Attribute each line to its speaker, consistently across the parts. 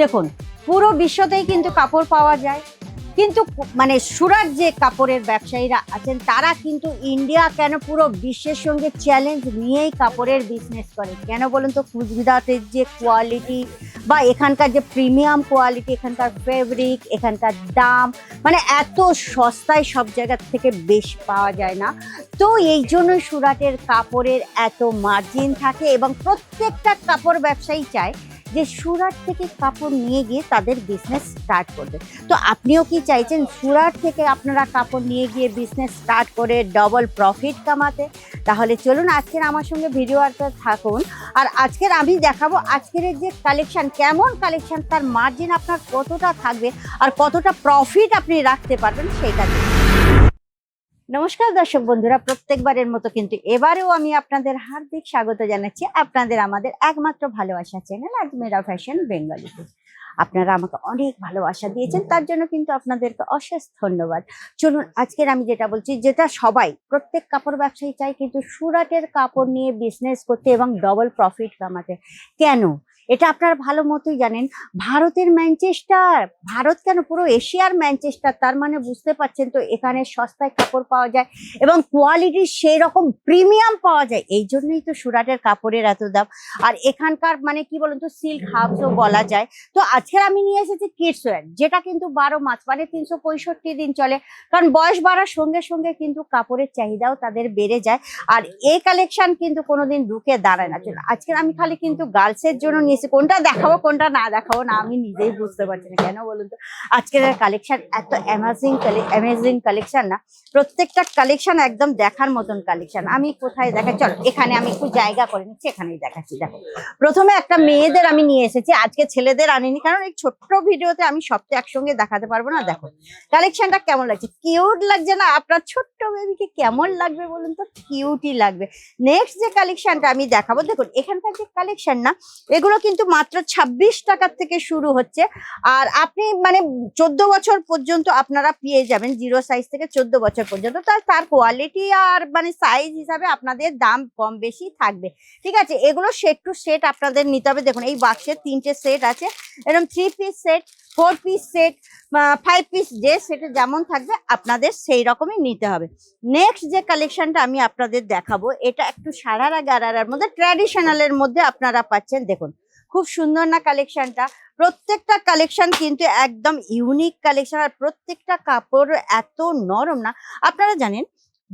Speaker 1: দেখুন, পুরো বিশ্বতেই কিন্তু কাপড় পাওয়া যায়। কিন্তু মানে সুরাট যে কাপড়ের ব্যবসায়ীরা আছেন, তারা কিন্তু ইন্ডিয়া কেন পুরো বিশ্বের সঙ্গে চ্যালেঞ্জ নিয়েই কাপড়ের বিজনেস করে? কেন বলুন তো কুচবিদাতের যে কোয়ালিটি বা এখানকার যে প্রিমিয়াম কোয়ালিটি এখানকার ফেব্রিক এখানকার দাম মানে এত সস্তায় সব জায়গা থেকে বেশ পাওয়া যায় না। তো এই জন্যই সুরাটের কাপড়ের এত মার্জিন থাকে এবং প্রত্যেকটা কাপড় ব্যবসায়ী চায় যে সুরাট থেকে কাপড় নিয়ে গিয়ে তাদের বিজনেস স্টার্ট করবে। তো আপনিও কি চাইছেন সুরাট থেকে আপনারা কাপড় নিয়ে গিয়ে বিজনেস স্টার্ট করে ডবল প্রফিট কামাতে? তাহলে চলুন আজকের আমার সঙ্গে ভিডিও আর্টে থাকুন। আর আজকের আমি দেখাবো আজকের যে কালেকশন কেমন কালেকশান তার মার্জিন আপনার কতটা থাকবে আর কতটা প্রফিট আপনি রাখতে পারবেন সেইটা। নমস্কার দর্শক বন্ধুরা, প্রত্যেকবারের মতো কিন্তু এবারেও আমি আপনাদের হার্দিক স্বাগত জানাচ্ছি আপনাদের আমাদের একমাত্র ভালোবাসা চ্যানেল আজমেরা ফ্যাশন বেঙ্গলিতে আপনারা আমাকে অনেক ভালোবাসা দিয়েছেন, তার জন্য কিন্তু আপনাদেরকে অশেষ ধন্যবাদ। চলুন, আজকের আমি যেটা বলছি, যেটা সবাই, প্রত্যেক কাপড় ব্যবসায়ী চাই কিন্তু সুরাটের কাপড় নিয়ে বিজনেস করতে এবং ডবল প্রফিট কামাতে। কেন? এটা আপনারা ভালো মতোই জানেন। ভারতের ম্যানচেস্টার, ভারত কেন পুরো এশিয়ার ম্যানচেস্টার? তার মানে বুঝতে পারছেন তো এখানে সস্তায় কাপড় পাওয়া যায় এবং কোয়ালিটির সেই রকম প্রিমিয়াম পাওয়া যায়। এই জন্যই তো সুরাটের কাপড়ের এত দাম। আর এখানকার মানে কি বলুন তো, সিল্ক হাউসও বলা যায়। তো আজকে আমি নিয়ে এসেছি কিডস ওয়্যার যেটা কিন্তু বারো মাস মানে তিনশো পঁয়ষট্টি দিন চলে। কারণ বয়স বাড়ার সঙ্গে সঙ্গে কিন্তু কাপড়ের চাহিদাও তাদের বেড়ে যায়। আর এই কালেকশন কিন্তু কোনোদিন ঢুকে দাঁড়ায় না। আজকে আমি খালি কিন্তু গার্লসের জন্য নিয়েছি কোনটা দেখাবো, কোনটা না দেখাবো না, আমি নিজেই বুঝতে পারছি না। কেন বলুন তো? আজকের কালেকশন এত অ্যামাজিং অ্যামেজিং কালেকশন না, প্রত্যেকটা কালেকশন একদম দেখার মতন কালেকশন আমি কোথায় দেখা চলো, এখানে আমি একটু জায়গা করে নিচ্ছি, এখানেই দেখাচ্ছি, দেখো। প্রথমে একটা মেয়েদের আমি নিয়ে এসেছি, আজকে ছেলেদের আনিনি, কারণ এই ছোট্ট ভিডিওতে আমি সবটা একসঙ্গে দেখাতে পারব না, দেখো। কালেকশনটা কেমন লাগছে? কিউট লাগছে না? আপনার ছোট্ট বেবিকে কেমন লাগবে বলুন তো? কিউটই লাগবে। নেক্সট যে কালেকশনটা আমি দেখাবো, দেখুন, এখানকার যে কালেকশন না, এগুলো কিন্তু মাত্র ছাব্বিশ টাকার থেকে শুরু হচ্ছে। আর আপনি মানে চোদ্দ বছর পর্যন্ত আপনারা পেয়ে যাবেন, জিরো সাইজ থেকে চোদ্দ বছর পর্যন্ত। তার তার কোয়ালিটি আর মানে সাইজ হিসাবে আপনাদের দাম কম বেশি থাকবে। ঠিক আছে? এগুলো সেট টু সেট আপনাদের নিতে হবে। দেখুন, এই বাক্সের তিনটে সেট আছে। এরকম three piece set four piece set five piece যে সেটে যেমন থাকবে, আপনাদের সেই রকমই নিতে হবে। নেক্সট যে কালেকশনটা আমি আপনাদের দেখাবো, এটা একটু সারারা গারারার মধ্যে ট্র্যাডিশনালের মধ্যে আপনারা পাচ্ছেন। দেখুন খুব সুন্দর না কালেকশনটা প্রত্যেকটা কালেকশন কিন্তু একদম ইউনিক কালেকশন আর প্রত্যেকটা কাপড় এত নরম না। আপনারা জানেন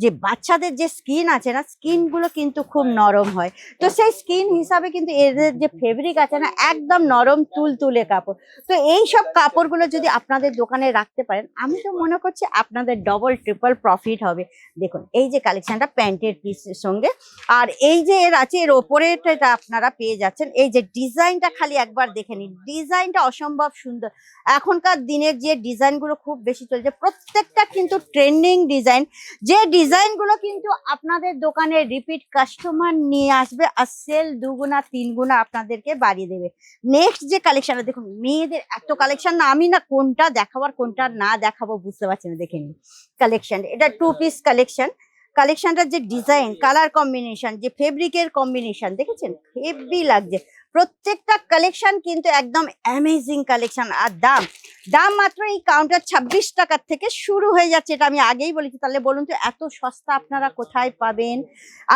Speaker 1: যে বাচ্চাদের যে স্কিন আছে না স্কিনগুলো কিন্তু খুব নরম হয়। তো সেই স্কিন হিসাবে কিন্তু এদের যে ফেব্রিক আছে না একদম নরম তুল তুলে কাপড়। তো এই সব কাপড়গুলো যদি আপনাদের দোকানে রাখতে পারেন আমি তো মনে করছি আপনাদের ডবল ট্রিপল প্রফিট হবে। দেখুন এই যে কালেকশনটা প্যান্টের পিসের সঙ্গে আর এই যে এর আছে এর ওপরেটা আপনারা পেয়ে যাচ্ছেন। এই যে ডিজাইনটা খালি একবার দেখে নিন। ডিজাইনটা অসম্ভব সুন্দর। এখনকার দিনের যে ডিজাইনগুলো খুব বেশি চলছে প্রত্যেকটা কিন্তু ট্রেন্ডিং ডিজাইন যে ডিজাইনগুলো কিন্তু আপনাদের দোকানে রিপিট কাস্টমার নিয়ে আসবে আর সেল দুগুণা, তিনগুণা আপনাদেরকে বাড়িয়ে দেবে। নেক্সট যে কালেকশন দেখুন, মেয়েদের এত কালেকশন না, আমি না কোনটা দেখাবো আর কোনটা না দেখাবো বুঝতে পারছি না, দেখে নিন। কালেকশন এটা টু পিস কালেকশন কালেকশনটার যে ডিজাইন কালার কম্বিনেশন যে ফেব্রিকের কম্বিনেশন দেখেছেন? হেভি লাগছে। প্রত্যেকটা কালেকশন কিন্তু একদম অ্যামেজিং কালেকশন আর দাম দাম মাত্র এই কাউন্টার ছাব্বিশ টাকার থেকে শুরু হয়ে যাচ্ছে, এটা আমি আগেই বলেছি। তাহলে বলুন তো এত সস্তা আপনারা কোথায় পাবেন?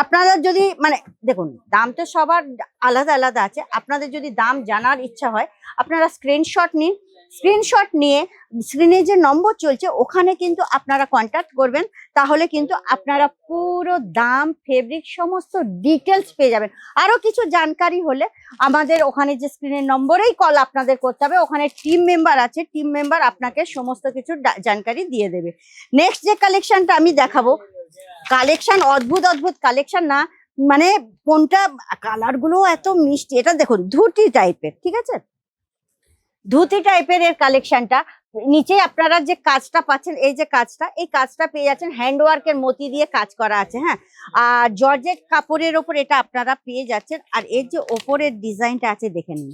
Speaker 1: আপনারা যদি মানে দেখুন, দাম তো সবার আলাদা আলাদা আছে। আপনাদের যদি দাম জানার ইচ্ছা হয়, আপনারা স্ক্রিনশট নিন স্ক্রিনশট নিয়ে স্ক্রিনে যে নম্বর চলছে, ওখানে কিন্তু আপনারা কন্ট্যাক্ট করবেন। তাহলে কিন্তু আপনারা পুরো দাম ফেব্রিক সমস্ত ডিটেলস পেয়ে যাবেন। আরও কিছু জানকারি হলে আমাদের ওখানে যে স্ক্রিনের নম্বরেই কল আপনাদের করতে হবে। ওখানে টিম মেম্বার আছে টিম মেম্বার আপনাকে সমস্ত কিছু জানকারি দিয়ে দেবে। নেক্সট যে কালেকশনটা আমি দেখাবো কালেকশন অদ্ভুত অদ্ভুত কালেকশন না মানে কোনটা কালারগুলো এত মিষ্টি, এটা দেখুন, ধুতি টাইপের ঠিক আছে? ধুতি টাইপের এর কালেকশনটা নিচে আপনারা যে কাজটা পাচ্ছেন, এই যে কাজটা, এই কাজটা পেয়ে যাচ্ছেন হ্যান্ডওয়ার্কের মতি দিয়ে কাজ করা আছে হ্যাঁ? আর জর্জেট কাপড়ের ওপর এটা আপনারা পেয়ে যাচ্ছেন। আর এর যে ওপরের ডিজাইনটা আছে, দেখে নিন।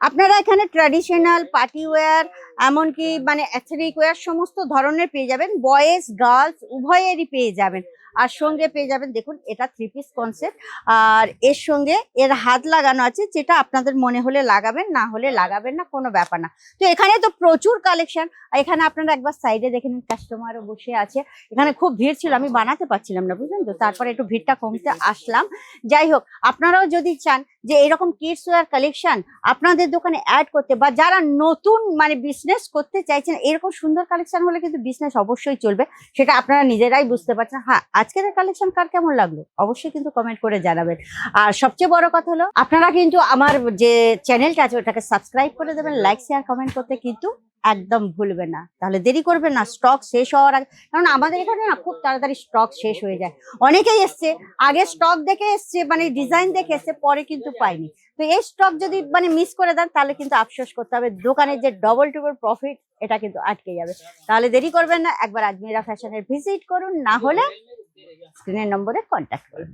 Speaker 1: আপনারা এখানে ট্র্যাডিশনাল পার্টি ওয়্যার এমনকি মানে অ্যাথলিক ওয়ার সমস্ত ধরনের পেয়ে যাবেন। বয়েজ, গার্লস, উভয়েরই পেয়ে যাবেন। আর সঙ্গে পেয়ে যাবেন, দেখুন, এটা থ্রি পিস কনসেপ্ট আর এর সঙ্গে এর হাত লাগানো আছে, যেটা আপনাদের মনে হলে লাগাবেন, না হলে লাগাবেন না, কোনো ব্যাপার না। তো এখানে তো প্রচুর কালেকশন এখানে আপনারা একবার সাইডে দেখে নিন কাস্টমারও বসে আছে। এখানে খুব ভিড় ছিল, আমি বানাতে পারছিলাম না, বুঝলেন তো? তারপরে একটু ভিড়টা কমতে আসলাম। যাই হোক, আপনারাও যদি চান যে এরকম কিডস ওয়ার কালেকশন আপনাদের দোকানে অ্যাড করতে বা যারা নতুন মানে বিজনেস করতে চাইছেন, এরকম সুন্দর কালেকশন হলে কিন্তু বিজনেস অবশ্যই চলবে। সেটা আপনারা নিজেরাই বুঝতে পারছেন। হ্যাঁ আজকের কালেকশন কার কেমন লাগল? অবশ্যই কিন্তু কমেন্ট করে জানাবেন। আর সবচেয়ে বড় কথা হলো, আপনারা কিন্তু আমার যে চ্যানেলটা আছে, ওটাকে সাবস্ক্রাইব করে দেবেন লাইক শেয়ার কমেন্ট করতে কিন্তু একদম ভুলবে না। তাহলে দেরি করবেন না স্টক শেষ হওয়ার আগে, কারণ আমাদের এখানে না খুব তাড়াতাড়ি স্টক শেষ হয়ে যায়। অনেকেই এসছে, আগে স্টক দেখে এসছে মানে ডিজাইন দেখে এসছে, পরে কিন্তু পাইনি। তো এই স্টক যদি মানে মিস করে দেন, তাহলে কিন্তু আফসোস করতে হবে, দোকানের যে ডবল টুবল প্রফিট এটা কিন্তু আটকে যাবে। তাহলে দেরি করবেন না, একবার আজমিরা ফ্যাশনের ভিজিট করুন, না হলে স্ক্রিনের নম্বরে কন্ট্যাক্ট করুন।